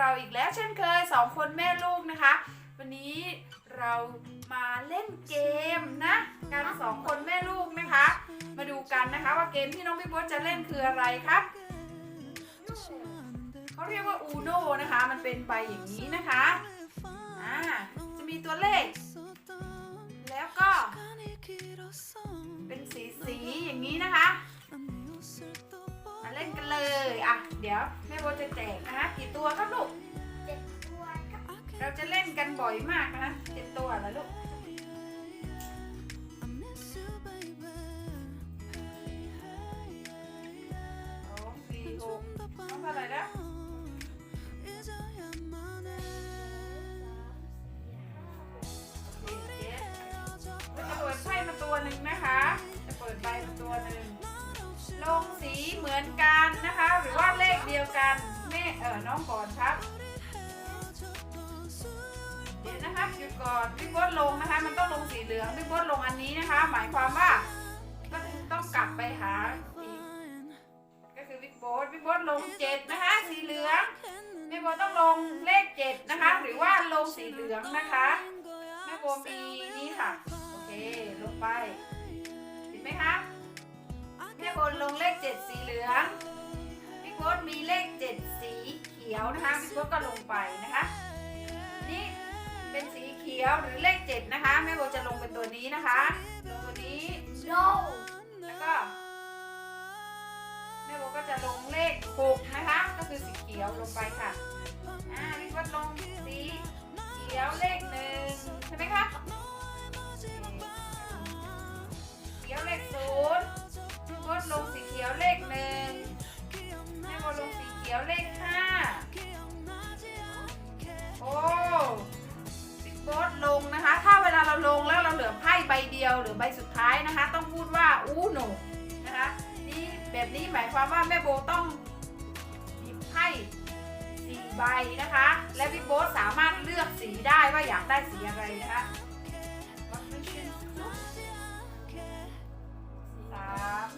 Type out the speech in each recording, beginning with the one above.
เราอีกแล้วเช่นเคยสองคนแม่ลูกนะคะ วันนี้เรามาเล่นเกมนะกันสองคนแม่ลูกนะคะ มาดูกันนะคะว่าเกมที่น้องพี่โบ๊ทจะเล่นคืออะไรครับเขาเรียกว่าอูโนนะคะ มันเป็นใบอย่างนี้นะคะอ่าจะมีตัวเลข แล้วก็ เป็นสีสีอย่างนี้นะคะ ล่นกันเลยอะเดี๋ยวแม่โบจะแจกนะคะกี่ตัวครับลูกเจ็ดตัวครับเราจะเล่นกันบ่อยมากนะคะเจ็ดตัวแล้วลูก กันแม่เออน้องก่อนครับ เดี๋ยวนะคะหยุดก่อนพี่โบดลงนะคะ มันต้องลงสีเหลืองพี่โบดลงอันนี้นะคะ หมายความว่าก็ต้องกลับไปหาอีกก็คือพี่โบดพี่โบดลงเจ็ดนะคะ สีเหลืองพี่โบต้องลงเลขเจ็ดนะคะ หรือว่าลงสีเหลืองนะคะแม่โบมีนี่ค่ะโอเคลงไปเห็นไหมคะแม่โบลงเลขเจ็ดสีเหลือง พี่โบดมีเลขเจ็ดสีเขียวนะคะพี่โบดก็ลงไปนะคะ นี่เป็นสีเขียวหรือเลขเจ็ดนะคะแม่โบจะลงเป็นตัวนี้นะคะลงตัวนี้โนแล้วก็แม่โบก็จะลงเลขหกนะคะ ก็คือสีเขียวลงไปค่ะอ่าพี่วัดลงสีเขียวเลขหนึ่ง นี้หมายความว่าแม่โบต้องหยิบไพ่สี่ใบนะคะ และบิ๊กโบสสามารถเลือกสีได้ว่าอยากได้สีอะไรนะคะสาม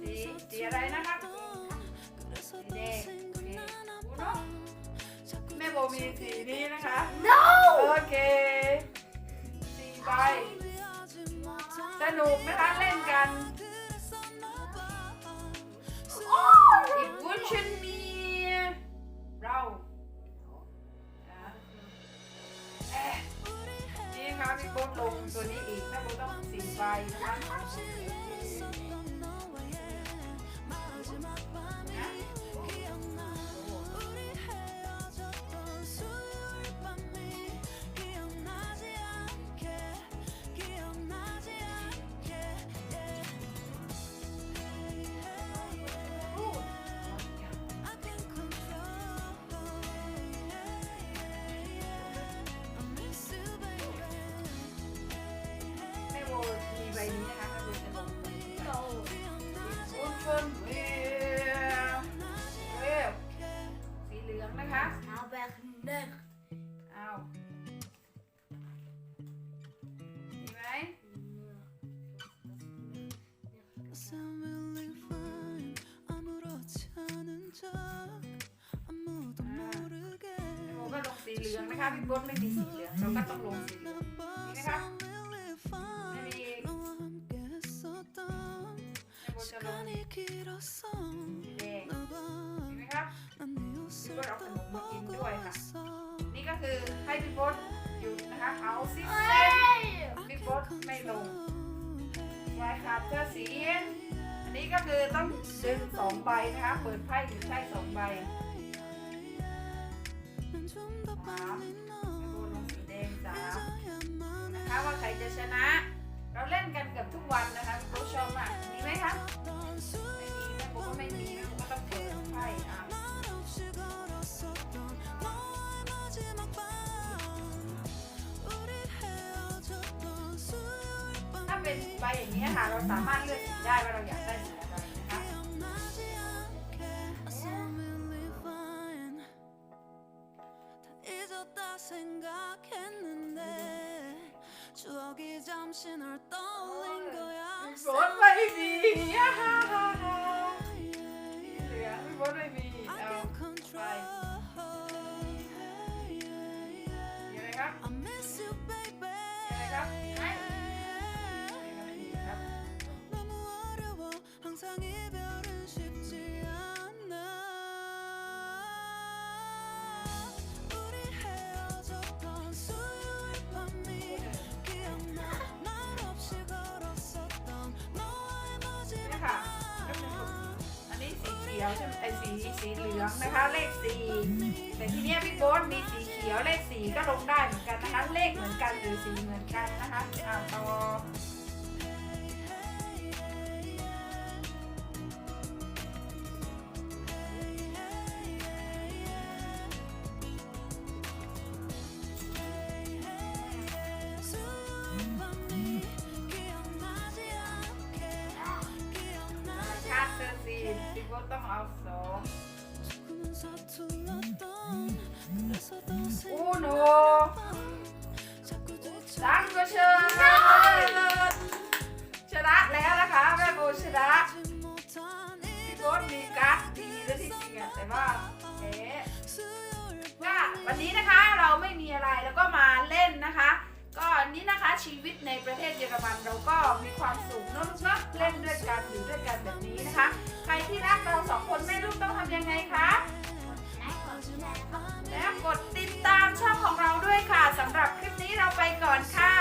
สีสีอะไรนะคะสีแดงโอเคอู้เนอะแม่โบมีสีนี้นะคะโนโอเคสี่ใบสนุกนะคะเล่นกัน นี้อีก โบก็ลงสีเหลืองนะคะพี่โบ๊ทไม่มีสีเหลืองเราก็ต้องลงสีเหลืองนี่นะคะไม่มีแม่โบจะลงสีแดงเห็นไหมครับพี่โบ๊ทเอาขนมมากินด้วยค่ะนี่ก็คือให้พี่โบ๊ทหยุดนะคะเอาสิเฮ้เส้นยพี่โบ๊ทไม่ลงวายขาดเธอเสีย นอันนี้ก็คือต้องดึงสองใบนะคะ เปิดไพ่ถึงไพ่สองใบสามโบ๊ทลงสีแดงสามนะคะว่าใครจะชนะ เราเล่นกันเกือบทุกวันนะคะพี่โบ๊ทชอบมากมีไหมคะไม่มีแม่โบก็ไม่มีแม่โบก็ต้องเปิดไพ่อะถ้าเป็นใบอย่างนี้ค่ะเราสามารถเลือก 짧은 게 약간 있어요. 생각했는데 추억이 잠시 널 떠올린 거야. 뭔 말이니? 야하하. 이별은 쉽지 않아 우리 헤어졌던 수요일 밤이 기억나 말 없이 걸었었던 너와의 นี่ 마지막 ค่ะก็คืออันนี้สีเขียวใช่ไหมไอสีสีเหลืองนะคะ เลขสี่แต่ทีเนี้ยพี่โบ๊ทมีสีเขียวเลขสี่ก็ลงได้เหมือนกันนะคะ เลขเหมือนกันหรือสีเหมือนกันนะคะอ่าต่อ แต่ว่าเจ๊ก็วันนี้นะคะเราไม่มีอะไรแล้วก็มาเล่นนะคะ ก็นี้นะคะชีวิตในประเทศเยอรมันเราก็มีความสุขเนัะเล่นด้วยกันอยู่ด้วยกันแบบนี้นะคะ ใครที่รักเราสองคนแม่ลูกต้องทำยังไงคะแล้วกดติดตามช่องของเราด้วยค่ะสำหรับคลิปนี้เราไปก่อนค่ะ